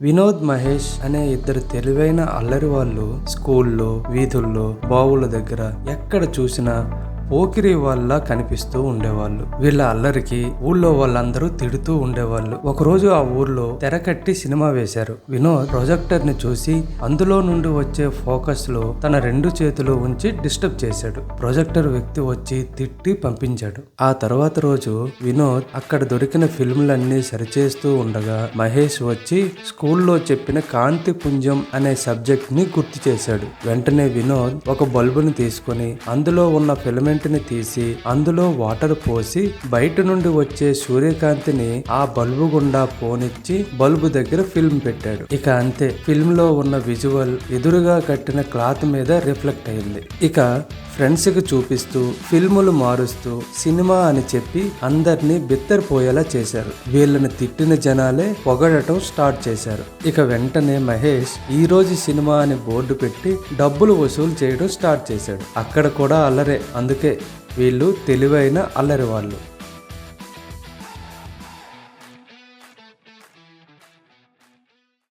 వినోద్ మహేష్ అనే ఇద్దరు తెలివైన అల్లరి వాళ్ళు స్కూల్లో వీధుల్లో బావుల దగ్గర ఎక్కడ చూసినా పోకిరి వాళ్ళ కనిపిస్తూ ఉండేవాళ్ళు. వీళ్ళ అల్లరికి ఊళ్ళో వాళ్ళందరూ తిడుతూ ఉండేవాళ్ళు. ఒకరోజు ఆ ఊర్లో తెరకట్టి సినిమా వేశారు. వినోద్ ప్రొజెక్టర్ని చూసి అందులో నుండి వచ్చే ఫోకస్లో తన రెండు చేతులు ఉంచి డిస్టర్బ్ చేశాడు. ప్రొజెక్టర్ వ్యక్తి వచ్చి తిట్టి పంపించాడు. ఆ తర్వాత రోజు వినోద్ అక్కడ దొరికిన ఫిల్మ్లన్నీ సరిచేస్తూ ఉండగా మహేష్ వచ్చి స్కూల్లో చెప్పిన కాంతి పుంజం అనే సబ్జెక్ట్ని గుర్తు చేశాడు. వెంటనే వినోద్ ఒక బల్బుని తీసుకొని అందులో ఉన్న ఫిలమెంట్ ని తీసి అందులో వాటర్ పోసి బయట నుండి వచ్చే సూర్యకాంతిని ఆ బల్బు గుండా పోనిచ్చి బల్బు దగ్గర ఫిల్మ్ పెట్టాడు ఇక అంతే ఫిల్మ్లో ఉన్న విజువల్ ఎదురుగా కట్టిన క్లాత్ మీద రిఫ్లెక్ట్ అయింది. ఇక ఫ్రెండ్స్కి చూపిస్తూ ఫిల్ములు మారుస్తూ సినిమా అని చెప్పి అందరినీ బిత్తరపోయేలా చేశారు. వీళ్ళని తిట్టిన జనాలే పొగడటం స్టార్ట్ చేశారు. ఇక వెంటనే మహేష్ ఈ రోజు సినిమా అని బోర్డు పెట్టి డబ్బులు వసూలు చేయడం స్టార్ట్ చేశాడు. అక్కడ కూడా అల్లరే అందుకే వీళ్ళు తెలివైన అల్లరి వాళ్ళు.